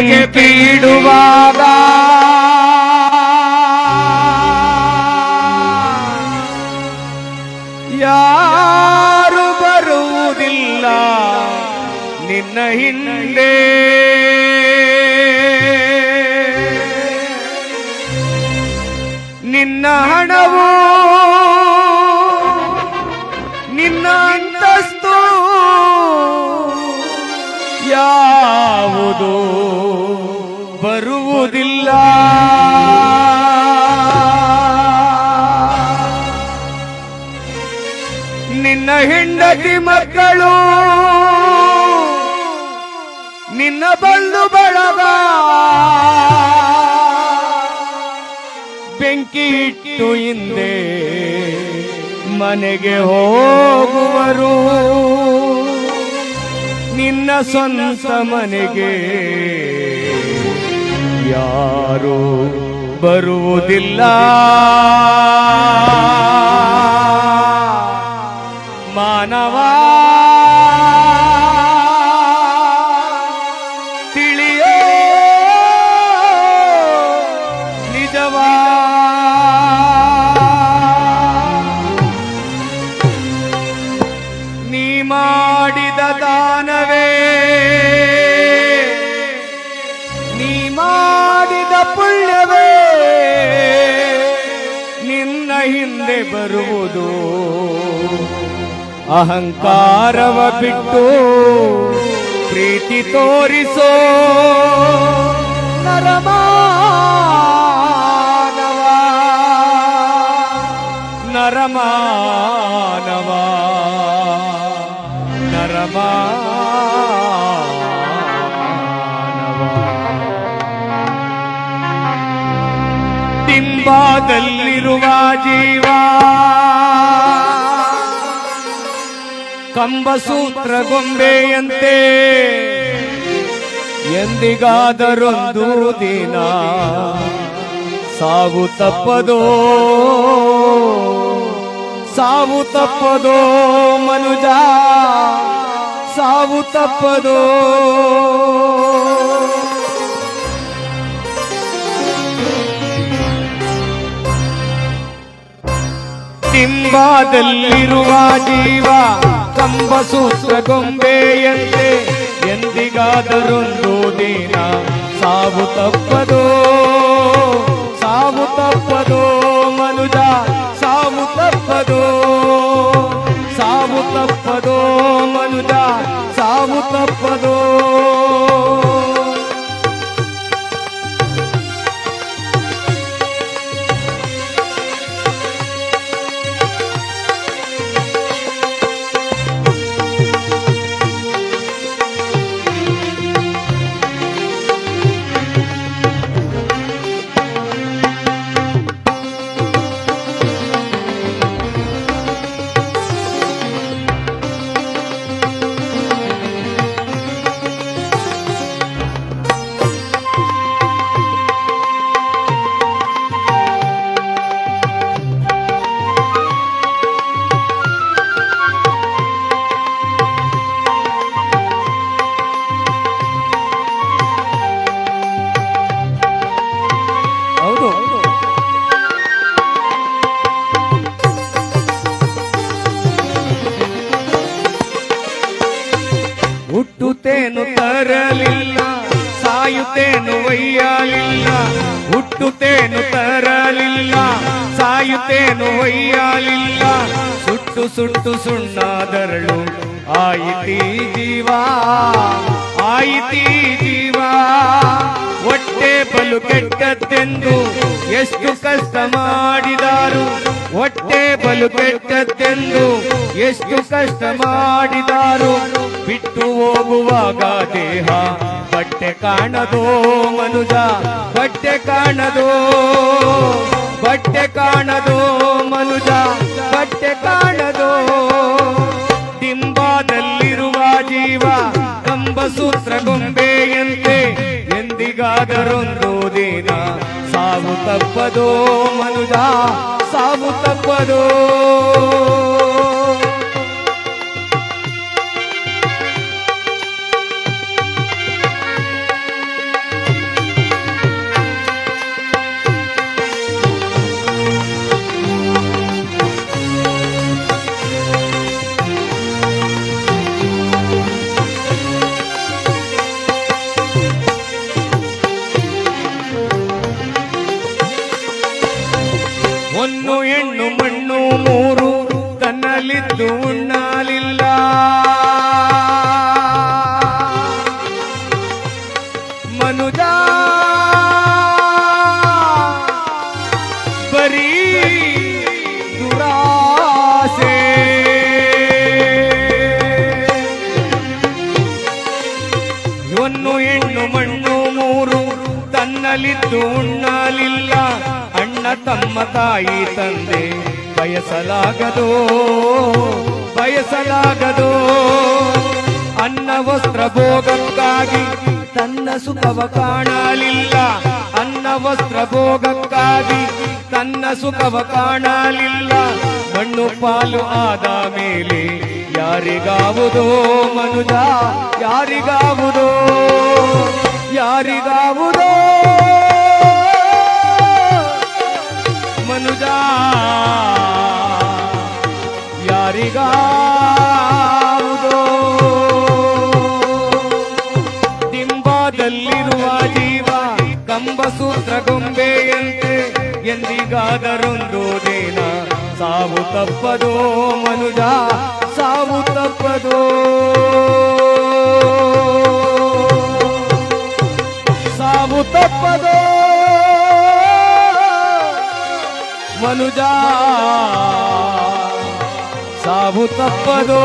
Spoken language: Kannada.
ಬೆಂಕಿಡುವಾಗ ಯಾರು ಬರುವುದಿಲ್ಲ ನಿನ್ನ ಹಿಂದೆ. ನಿನ್ನ ಹಣವು ನಿನ್ನ ಅಂತಸ್ತು. ಯಾವುದು ಹೆಂಡತಿ ಮಕ್ಕಳು, ನಿನ್ನ ಬಂದು ಬಳಗ. ಬೆಂಕಿ ಇಟ್ಟು ಹಿಂದೆ ಮನೆಗೆ ಹೋಗುವರು. ನಿನ್ನ ಸ್ವಂತ ಮನೆಗೆ ಯಾರು ಬರುವುದಿಲ್ಲ. ನೀ ಮಾಡಿದ ದಾನವೇ. ನೀ ಮಾಡಿದ ಪುಣ್ಯವೇ. ನಿನ್ನ ಹಿಂದೆ ಬರುವುದು. ಅಹಂಕಾರವ ಬಿಟ್ಟು ಪ್ರೀತಿ ತೋರಿಸೋ. ನರಮಾನವ ನರಮಾನವ ಡಿಂಬಾದಲ್ಲಿರುವ ಜೀವ. ಕಂಬಸೂತ್ರ ಗೊಂಬೆಯಂತೆ ಎಂದಿಗಾದರೊಂದು ದಿನ ಸಾವು ತಪ್ಪದೋ ಸಾವು ತಪ್ಪದೋ ಮನುಜ ಸಾವು ತಪ್ಪದೋ ಡಿಂಬಾದಲ್ಲಿರುವ ಜೀವ ಕಂಬಸೂತ್ರ ಗೊಂಬೆಯಂತೆ ಎಂದಿಗಾದರೊಂದು ದಿನ ಸಾವು ತಪ್ಪದೋ ಸಾವು ತಪ್ಪದೋ ಮನುಜ ಸಾವು ತಪ್ಪದೋ ಸಾವು ತಪ್ಪದೋ ಮನುಜ ಸಾವು ತಪ್ಪದೋ ಹುಟ್ಟುತ್ತೇನು ತರಲಿಲ್ಲ, ಸಾಯುತ್ತೇನು ಒಯ್ಯಾಲಿಲ್ಲ. ಹುಟ್ಟುತ್ತೇನು ತರಲಿಲ್ಲ, ಸಾಯುತ್ತೇನು ಒಯ್ಯಾಲಿಲ್ಲ. ಸುಟ್ಟು ಸುಟ್ಟು ಸುಣ್ಣಾದರಳು, ಆಯಿತಿ ಜೀವ ಆಯಿತಿ ಜೀವ. ಹೊಟ್ಟೆ ಬಲು ಕೆಟ್ಟದ್ದೆಂದು ಎಷ್ಟು ಕಷ್ಟ ಮಾಡಿದಾರು. ಹೊಟ್ಟೆ ಬಲು ಕೆಟ್ಟದ್ದೆಂದು ಎಷ್ಟು ಕಷ್ಟ ಮಾಡಿದಾರು. ಬಿಟ್ಟು ಹೋಗುವಾಗ ದೇಹ, ಬಟ್ಟೆ ಕಾಣದೋ ಮನುಜ, ಬಟ್ಟೆ ಕಾಣದೋ. ಬಟ್ಟೆ ಕಾಣದೋ ಮನುಜ, ಬಟ್ಟೆ ಕಾಣದೋ. ಡಿಂಬಾದಲ್ಲಿರುವ ಜೀವ, ಕಂಬಸೂತ್ರ ಗೊಂಬೆಯಂತೆ ಎಂದಿಗಾದರೊಂದು ದಿನ ಸಾವು ತಪ್ಪದೋ ಮನುಜ, ಸಾವು ತಪ್ಪದೋ. ಮನುಜ. ಬರೀ ದುರಾಸೆ. ಇವನು ಹೆಣ್ಣು ಮಣ್ಣು, ಮೂರು ತನ್ನಲಿದ್ದು ಉಣ್ಣಲಿಲ್ಲ. ಅಣ್ಣ ತಮ್ಮ ತಾಯಿ ತಂದೆ, ಬಯಸಲಾಗದೋ ಬಯಸಲಾಗದೋ. ಅನ್ನ ವಸ್ತ್ರ ಭೋಗಕ್ಕಾಗಿ ಸುಖವ ಕಾಣಲಿಲ್ಲ. ಅನ್ನ ವಸ್ತ್ರ ಭೋಗಕ್ಕಾಗಿ ತನ್ನ ಸುಖವ ಕಾಣಲಿಲ್ಲ. ಮಣ್ಣು ಪಾಲು ಆದ ಮೇಲೆ ಯಾರಿಗಾವುದೋ ಮನುಜ, ಯಾರಿಗಾವುದೋ ಯಾರಿಗಾವುದೋ. ಮನುಜ ಯಾರಿಗಾವುದೋ ಎಂದಿಗಾದರೊಂದು ದಿನ ಸಾವು ತಪ್ಪದೋ ಮನುಜ ಸಾವು ತಪ್ಪದೋ ಸಾವು ತಪ್ಪದೋ ಮನುಜ ಸಾವು ತಪ್ಪದೋ